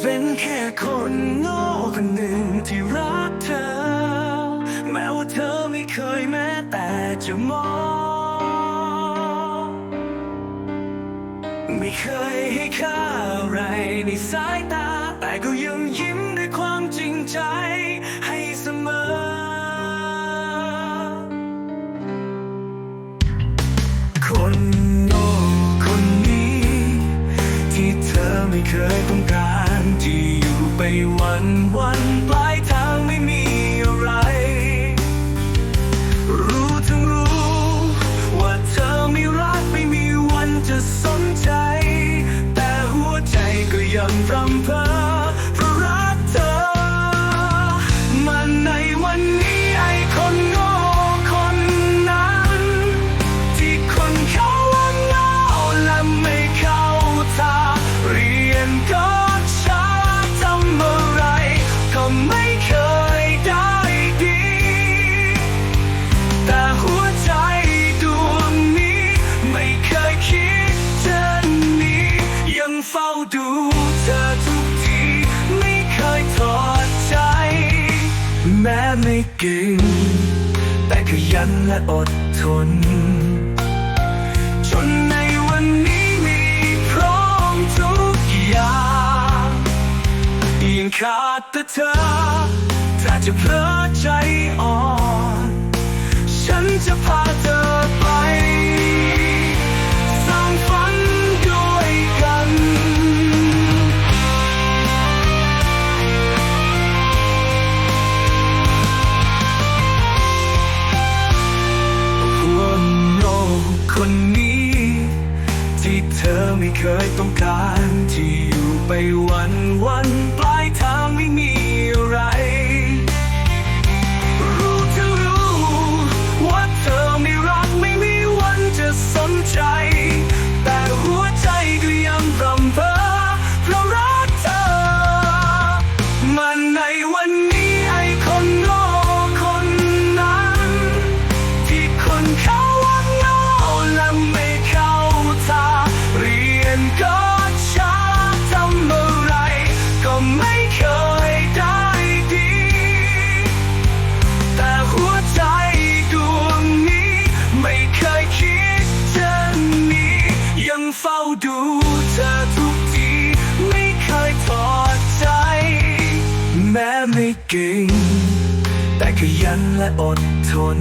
เป็นแค่คนโง่คนหนึ่งที่รักเธอ แม้ว่าเธอไม่เคยแม้แต่จะมอง ไม่เคยให้ค่าอะไรในสายตา แต่ก็ยังยิ้มด้วยความจริงใจให้เสมอ คนโง่คนนี้ ที่เธอไม่เคยต้องการ ที่อยู่ไปวันวันปลายท ดูเธอทุกที ไม่เคยถอดใจ แม้ไม่เก่ง แต่ขยันและอดทน จนในวันนี้มีพร้อมทุกอย่างยังขาดแต่เธอ ถ้าจะเพลอใจอ่อน ฉันจะพาเธอ คนนี้ ที่เธอไม่เคยต้องการที่อยู่ไปวันวัน เฝ้าดูเธอทุกที ไม่เคยถอดใจ แม้ไม่เก่ง แต่ขยันและอดทน